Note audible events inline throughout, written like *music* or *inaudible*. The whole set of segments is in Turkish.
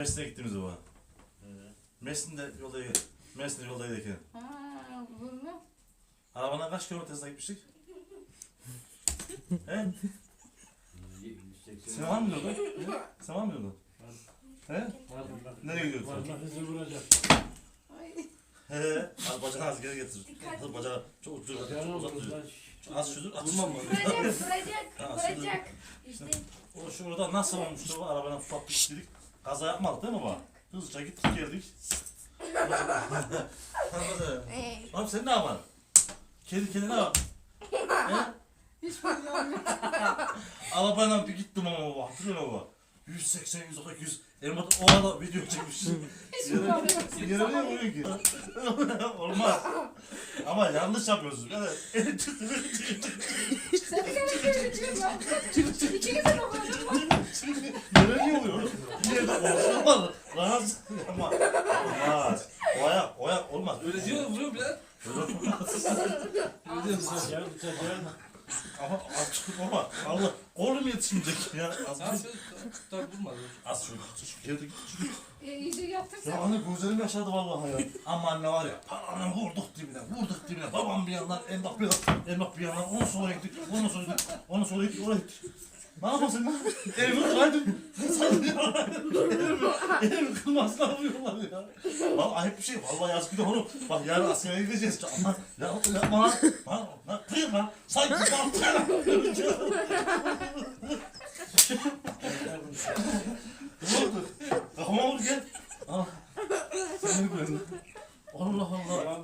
Mersin'e gittiğimiz o. Mersin'de yolda Mersin'de yolda giderken. Ha, bunu. Arabana kaç kilometre hızla gitmiştik? *laughs* He? Sen var mı yolda? He? Sen var mı yolda? He? Nereye gidiyorsun? Varmak hızı vuracak. He. Az bacağını az geri getir. Az bacağı çok ucuz uzak lan. Az şudur, az şudur. Vuracak, vuracak, vuracak. İşte O şurada nasıl olmuştu o arabadan tuttuk dedik. Kaza yapmadık değil mi baba? Hızlıca gittik geldik. *laughs* Abi sen ne yapan? Kedi kedi ne yap? *laughs* He? hiç bilmiyorum. Arabayla bir gittim ama baba hatırlıyor musun baba? 180, 100, 200. Elma o arada video çekmiş. Hiç bilmiyorum. Yere ne vuruyor ki? *laughs* Olmaz. Ama yanlış yapıyorsunuz. Yani. Sen bir kere göreceğim ya. İkiniz de dokundun mu? Yere niye vuruyor? Yerde olmaz. Rahatsız. Ama olmaz. O ayak, o ayak olmaz. Öyle diyor vuruyor bile. Öyle olmaz. Diyor musun? Bıçacağı bıçacağı. Ama açık ama Allah kolum yetişmeyecek ya. Az Sen söz tutar vurmadı. az şöyle şu geldi gitti. E, iyice yaptın Ya anne gözlerim yaşadı vallahi ya. Ama anne var ya paranı vurduk dibine vurduk dibine. Babam bir yandan emlak bir yandan emlak bir yandan onu sola gittik onu sola gittik onu sola gittik oraya gittik. Ne yapıyorsun lan? Elimi kıraydın. Sallıyor. Elimi, ne yapıyorlar ya? Vallahi ayıp bir şey. Vallahi yazık bir de onu. Bak yarın askere gideceğiz. Aman ya, yapma lan. Lan lan kıyım lan. Sanki bak. Ne oldu? Kafama vur gel. Al. Sen ne gördün? Allah Allah.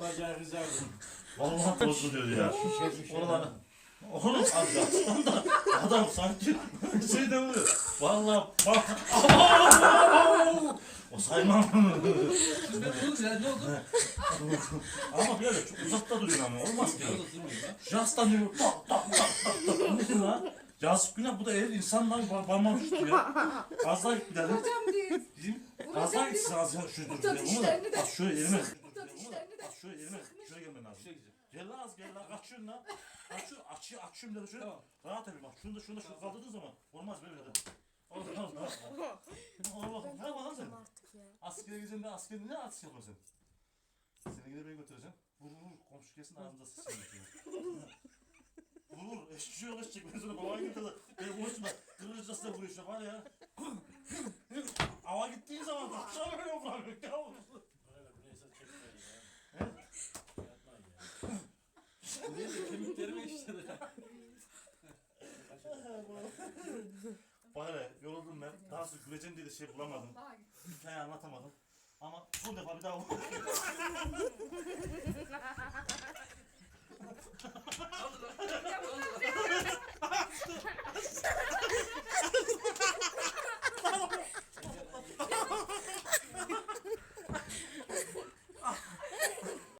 Vallahi bozdu diyor ya. Oralar. Oğlum *laughs* az yatsan da adam sanki *laughs* şeyden vuruyor. Vallahi bak. *laughs* o saymam. Olur ya ne oldu? ama böyle çok uzakta duruyor ama olmaz ki. Lan. Yaslanıyor. Tak tak tak tak tak. Ne lan? Yazık günah bu da el insanlar şişti ya. Bizim Vuracağım az daha diye. gitsin az daha şöyle dur. Utat işlerini de. Az şöyle elime. Az şöyle elime. Şöyle gelmen lazım. Şuraya gideceğim. Gel lan az gel lan açıyorsun lan. Açıyor açıyor açıyorum dedi şöyle. Tamam. Rahat edin bak şunu da şunu da şunu kaldırdığın zaman olmaz böyle de. Allah Allah. Allah ne yapalım sen? Askere gideceksin de askere ne atış yapıyorsun sen? Seni gidip beni götüreceğim. Vur vur komşu kesin ağzında sıçsın. Vur vur eşki yok eşek ben sana babaya gitti de ben konuşma kırılacağız da vuruyor işte var ya. Ava gittiğin zaman akşam öyle vuramıyor ya. Öyle Bana ne? Yoruldum ben. Daha sonra güleceğim diye de şey bulamadım. Hikaye anlatamadım. Ama son defa bir daha *laughs*